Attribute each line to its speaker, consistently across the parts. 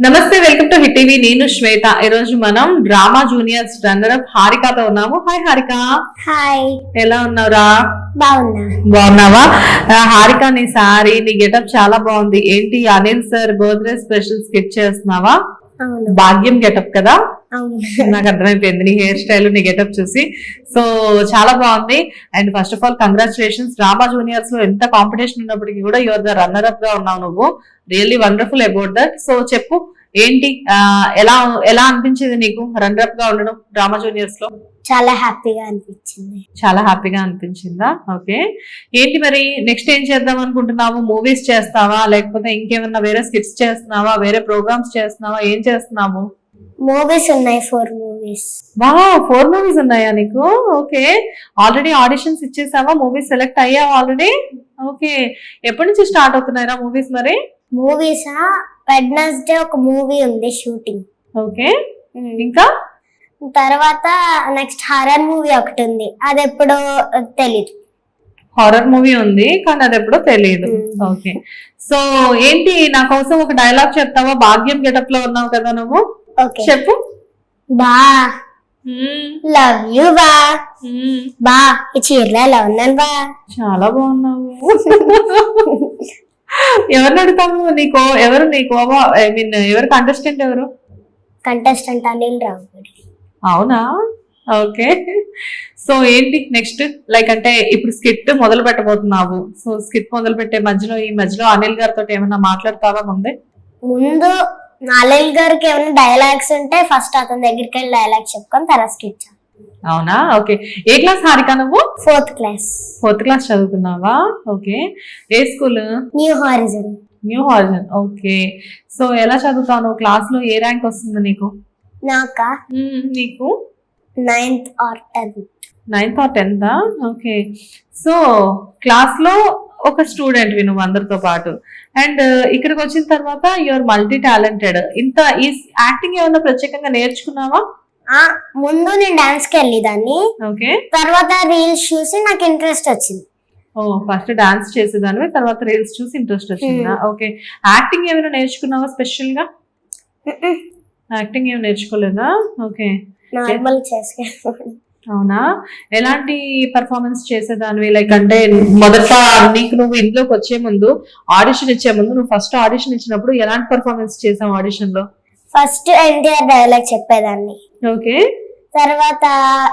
Speaker 1: నమస్తే welcome to hit TV. నేను శ్వేత. ఈ రోజు మనం డ్రామా జూనియర్స్ రన్నర్ అప్ హారికతో ఉన్నాము. హాయ్ హారిక.
Speaker 2: హాయ్.
Speaker 1: ఎలా ఉన్నావురా?
Speaker 2: బాగున్నా.
Speaker 1: బాగున్నావా? హారిక నీ సారీ నీ గెటప్ చాలా బాగుంది. ఏంటి Anil sir birthday special sketch చేస్తున్నావా? భాగ్యం గెటప్ కదా? నాకు అర్థమైపోయింది. నీ హెయిర్ స్టైల్ నీ గెటప్ చూసి. సో చాలా బాగుంది. And first of all congratulations. Drama జూనియర్స్లో ఎంత కాంపిటీషన్ ఉన్నప్పటికీ కూడా యువర్ ద రన్నర్ అప్గా ఉన్నావు నువ్వు. Really wonderful about that. So చెప్పు ఏంటి ఎలా ఎలా అనిపించింది నీకు రన్నర్ అప్గా ఉండడం డ్రామా జూనియర్స్లో?
Speaker 2: చాలా హ్యాపీగా అనిపించింది.
Speaker 1: చాలా హ్యాపీగా అనిపించిందా? ఓకే. ఏంటి మరి నెక్స్ట్ ఏం చేద్దాం అనుకుంటున్నావు? మూవీస్ చేస్తావా? లేకపోతే ఇంకేమన్నా వేరే స్కిట్స్ చేస్తున్నావా? వేరే ప్రోగ్రామ్స్ చేస్తున్నావా? ఏం చేస్తున్నావు?
Speaker 2: మూవీస్ ఉన్నాయి ఫోర్ మూవీస్
Speaker 1: వా ఫోర్ మూవీస్ ఉన్నాయా నీకు? ఓకే. ఆల్రెడీ ఆడిషన్స్ ఇచ్చేసావా? మూవీస్ సెలెక్ట్ అయ్యావా ఆల్రెడీ ఓకే. ఎప్పటి నుంచి స్టార్ట్ అవుతున్నాయిరా మూవీస్ మరి?
Speaker 2: మూవీస్ వెడ్నెస్డే ఒక మూవీ ఉంది షూటింగ్
Speaker 1: ఓకే. ఇంకా?
Speaker 2: తర్వాత నెక్స్ట్ హారర్ మూవీ ఒకటి ఉంది. అది ఎప్పుడో తెలీదు.
Speaker 1: హారర్ మూవీ ఉంది కానీ అది ఎప్పుడో తెలియదు
Speaker 2: Hmm.
Speaker 1: ఓకే. సో ఏంటి నా కోసం ఒక డైలాగ్ చెప్తావా? భాగ్యం గెటప్లో ఉన్నావు కదా నువ్వు? చెప్పు.
Speaker 2: బా. లవ్ యూ బా. బా ఈ చీరలో ఎలా ఉన్నాను బా?
Speaker 1: చాలా బాగున్నావు. ఎవరిని అడుగుతావు? నీకు ఎవరు నీకు ఐ మీన్ ఎవరు కంటెస్టెంట్ ఎవరు?
Speaker 2: కంటెస్టెంట్ అనిల్ రావుగడి
Speaker 1: అవునా? ఓకే. సో ఏంటి నెక్స్ట్? లైక్ అంటే ఇప్పుడు స్కిట్ మొదలు పెట్టబోతున్నావు. సో స్కిట్ మొదలు పెట్టే మధ్యలో ఈ మధ్యలో అనిల్ గారితో ఏమైనా మాట్లాడతావా ముందే?
Speaker 2: ముందు అనిల్ గారికి ఏమైనా డైలాగ్స్ ఉంటే ఫస్ట్ అతని దగ్గరికి వెళ్ళి డైలాగ్స్ చెప్పుకొని తర్వాత స్కిట్
Speaker 1: అవునా? ఓకే. ఏ క్లాస్ హారిక నువ్వు?
Speaker 2: ఫోర్త్ క్లాస్
Speaker 1: ఫోర్త్ క్లాస్ చదువుతున్నావా ఓకే. ఏ school
Speaker 2: New Horizon
Speaker 1: New Horizon okay. So ఎలా చదువుతావు? క్లాస్లో ఏ ర్యాంక్ వస్తుంది నీకు?
Speaker 2: నాక?
Speaker 1: నీకు?
Speaker 2: Ninth or tenth
Speaker 1: ninth or tenth okay. So క్లాస్లో ఒక స్టూడెంట్ నువ్వు అందరితో పాటు. అండ్ ఇక్కడికి వచ్చిన తర్వాత యువర్ మల్టీ టాలెంటెడ్ ఇంత ఈ యాక్టింగ్ ఏమన్నా ప్రత్యేకంగా నేర్చుకున్నావా?
Speaker 2: ముందు నేను డాన్స్కి వెళ్ళేదాన్ని.
Speaker 1: ఓకే
Speaker 2: తర్వాత రీల్స్ చూసి నాకు ఇంట్రెస్ట్ వచ్చింది.
Speaker 1: ఓ ఫస్ట్ డాన్స్ చేసేదానివి తర్వాత రీల్స్ చూసి ఇంట్రెస్ట్ వచ్చిందా? ఓకే యాక్టింగ్ ఏమైనా నేర్చుకున్నావా స్పెషల్గా? యాక్టింగ్ ఏమి నేర్చుకోలేదా? ఓకే
Speaker 2: నార్మల్ చేసుకెళ్ళి
Speaker 1: అవునా? ఎలాంటి పర్ఫార్మెన్స్ చేసేదానివి? లైక్ అంటే మొదట నీకు నువ్వు ఇంట్లోకి వచ్చే ముందు ఆడిషన్ ఇచ్చే ముందు నువ్వు ఫస్ట్ ఆడిషన్ ఇచ్చినప్పుడు ఎలాంటి పర్ఫార్మెన్స్ చేసావు ఆడిషన్లో?
Speaker 2: ఫస్ట్ ఎన్టీఆర్ డైలాగ్ చెప్పేదాన్ని.
Speaker 1: ఓకే
Speaker 2: తర్వాత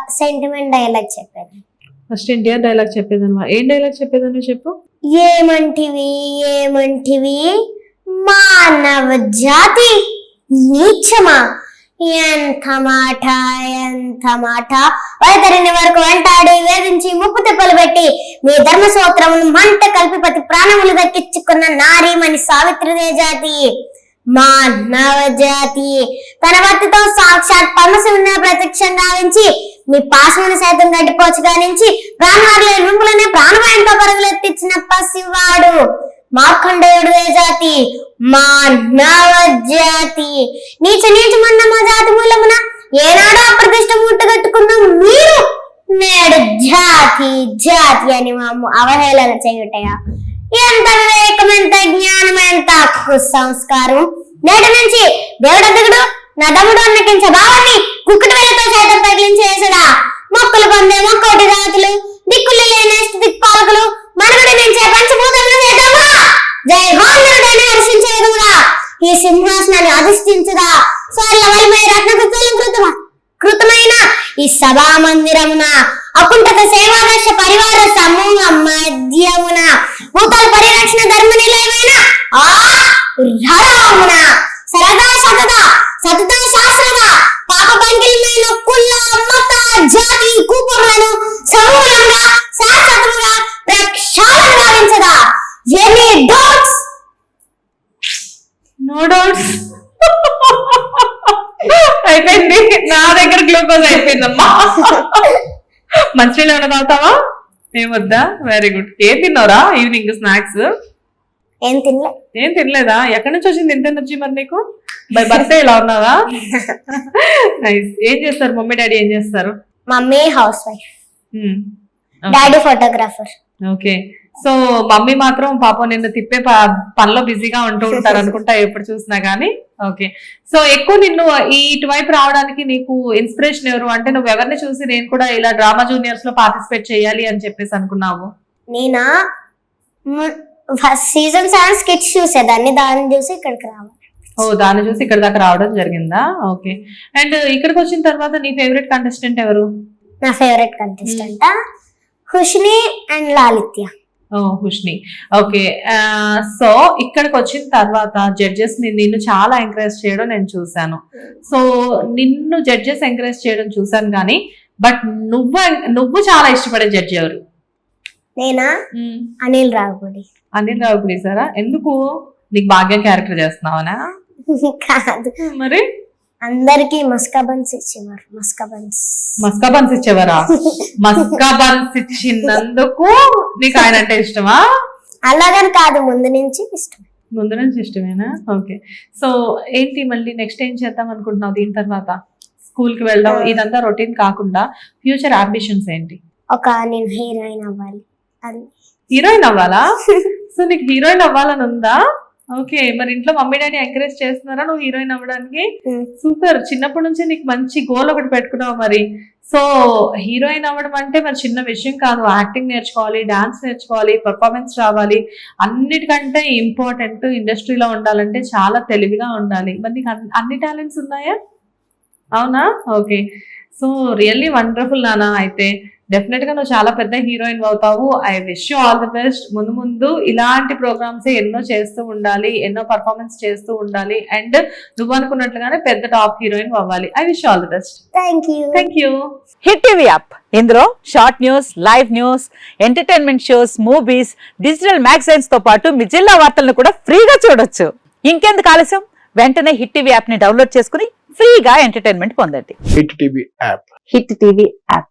Speaker 2: సెంటిమెంట్ డైలాగ్ చెప్పేదాన్ని.
Speaker 1: ఫస్ట్ ఎన్టీఆర్ డైలాగ్ చెప్పేదానివా? ఏం డైలాగ్ చెప్పేదాన్ని చెప్పు?
Speaker 2: ఏమంటివి? ఏమంటివి? మానవ జాతి నీచమా? ఎంత మాట ఎంత మాట వైతరిని వరకు వెంటాడి వేధించి ముప్పు తిప్పలు పెట్టి మీ ధర్మ సూత్రమును మంట కలిపి ప్రతి ప్రాణములు దక్కించుకున్న నారీమణి సావిత్రిదే జాతి. మా నవజాతి. తన భక్తితో సాక్షాత్ పరమశివుని ప్రత్యక్షం గావించి మీ పాశమును సైతం గడ్డిపోవచ్చు గానించి ప్రాణవాదుల ఎరుంపులనే ప్రాణవాయంతో పరుగులెత్తించిన పసివాడు. మార్కండేయుడు ఏ జాతి మానవ జాతి నీచ నీచమన్న మా జాతి మూలమున ఏనాడో అప్రతిష్ట ముట్టగట్టుకున్న మీరు నేడు జాతి జాతి అని మాము అవహేళన చేయుటయా? ఎంత వివేకం ఎంత జ్ఞానం ఎంత సంస్కారం? నేటి నుంచి దేవుడు దిగుడు నా తమ్ముడు అన్నకించ భావాన్ని అధిష్ఠించుదా కృతమైన ఈ సభా మందిరమున అకుంఠత సేవాదర్శ పరివార సమూహ మధ్యమున భూతాల పరిరక్షణ ధర్మ నిలయమైన ఆ సరదా సతత సతత శాశ్వత పాప పంకిలమైన కుల మత జాతి కూపములను సమూలంగా శాశ్వతముగా ప్రక్షాళన గావించదా ఎనీ డౌట్స్
Speaker 1: నో డౌట్స్ అయిపోయింది. నా దగ్గర గ్లూకోజ్ అయిపోయిందమ్మా మంచినీళ్ళు ఏమైనా తాగుతావా? ఏం వద్దా? వెరీ గుడ్ ఏం తిన్నావురా? ఈవినింగ్ స్నాక్స్
Speaker 2: ఏం తినలే.
Speaker 1: ఏం తినలేదా? ఎక్కడి నుంచి వచ్చింది ఇంత ఎనర్జీ మరి నీకు? బై బర్త్డే ఇలా ఉన్నావా? నైస్ ఏం చేస్తారు? మమ్మీ డాడీ ఏం చేస్తారు?
Speaker 2: Mummy house wife. Daddy photographer
Speaker 1: okay so mummy మాత్రం పాపం నిన్ను తిప్పే పనిలో బిజీగా ఉంటూ ఉంటారు అనుకుంటా ఎప్పుడు చూసినా గానీ. ఓకే. సో ఎక్కువ నిన్ను ఈ ఇటువైపు రావడానికి నీకు ఇన్స్పిరేషన్ ఎవరు? అంటే నువ్వు ఎవరిని చూసి నేను కూడా ఇలా డ్రామా జూనియర్స్లో పార్టిసిపేట్ చేయాలి అని చెప్పేసి అనుకున్నావు?
Speaker 2: నేనా? ఫస్ట్ సీజన్ సెవెన్ స్కిట్స్ చూసేదాన్ని దాన్ని చూసి ఇక్కడికి రావాలి.
Speaker 1: ఓ దాన్ని చూసి ఇక్కడ దాకా రావడం జరిగిందా? ఓకే. అండ్ ఇక్కడికి వచ్చిన తర్వాత నీ ఫేవరెట్ కంటెస్టెంట్ ఎవరు?
Speaker 2: నా favourite contestant? Hushni and Lalitya.
Speaker 1: Hushni. Okay so ఇక్కడికి వచ్చిన తర్వాత జడ్జెస్ని నిన్ను చాలా ఎంకరేజ్ చేయడం నేను చూశాను. సో నిన్ను జడ్జెస్ ఎంకరేజ్ చేయడం చూశాను కానీ బట్ నువ్వు నువ్వు చాలా ఇష్టపడే జడ్జి ఎవరు?
Speaker 2: నేనా? అనిల్ రావుడి
Speaker 1: అనిల్ రావు ప్లీజారా ఎందుకు? నీకు భాగ్యం క్యారెక్టర్ చేస్తున్నావనా?
Speaker 2: కాదు.
Speaker 1: మరి?
Speaker 2: అందరికి మస్కా బన్స్ ఇచ్చేవారు మస్కా బన్స్
Speaker 1: మస్కా బన్స్ ఇచ్చేవారా? మస్కా బన్స్ ఇచ్చినందుకు నీకు ఆయన అంటే ఇష్టమా?
Speaker 2: అలాగని కాదు ముందు నుంచి ఇష్టం.
Speaker 1: ముందు నుంచి ఇష్టమేనా? ఓకే. సో ఏంటి మళ్ళీ నెక్స్ట్ ఏం చేద్దాం అనుకుంటున్నావు దీని తర్వాత? స్కూల్కి వెళ్ళడం ఇదంతా రొటీన్ కాకుండా ఫ్యూచర్ అంబిషన్స్ ఏంటి?
Speaker 2: ఒక నేను హీరోయిన్ అవ్వాలి.
Speaker 1: హీరోయిన్ అవ్వాలా? సో నీకు హీరోయిన్ అవ్వాలని ఉందా? ఓకే మరి ఇంట్లో మమ్మీ డాడీ ఎంకరేజ్ చేస్తున్నారా? నువ్వు హీరోయిన్ అవ్వడానికి?
Speaker 2: Hmm.
Speaker 1: సూపర్. చిన్నప్పటి నుంచి నీకు మంచి గోల్ ఒకటి పెట్టుకున్నావు మరి. సో హీరోయిన్ అవ్వడం అంటే మరి చిన్న విషయం కాదు. యాక్టింగ్ నేర్చుకోవాలి డాన్స్ నేర్చుకోవాలి పర్ఫార్మెన్స్ రావాలి. అన్నిటికంటే ఇంపార్టెంట్ ఇండస్ట్రీలో ఉండాలంటే చాలా తెలివిగా ఉండాలి. మరి నీకు అన్ని- అన్ని టాలెంట్స్ ఉన్నాయా? అవునా? ఓకే. సో రియల్లీ వండర్ఫుల్ నానా అయితే. డెఫినెట్గా నువ్వు చాలా పెద్ద హీరోయిన్ అవుతావు. I wish you all the best ముందు ముందు ఇలాంటి ప్రోగ్రామ్స్ ఎన్నో చేస్తూ ఉండాలి ఎన్నో పర్ఫార్మెన్స్ చేస్తూ ఉండాలి. అండ్ నువ్వు అనుకున్నట్లుగానే పెద్ద టాప్ హీరోయిన్ అవ్వాలి. I wish all the best
Speaker 2: thank you
Speaker 1: thank you
Speaker 3: Hit TV app ఇందులో short news live news entertainment shows movies digital మ్యాగజైన్స్తో పాటు మీ జిల్లా వార్తలను కూడా ఫ్రీగా చూడొచ్చు. ఇంకెందుకు ఆలస్యం? వెంటనే హిట్ టీవీ యాప్ని డౌన్లోడ్ చేసుకుని ఫ్రీగా ఎంటర్టైన్మెంట్ పొందండి.
Speaker 4: Hit TV app
Speaker 3: Hit TV app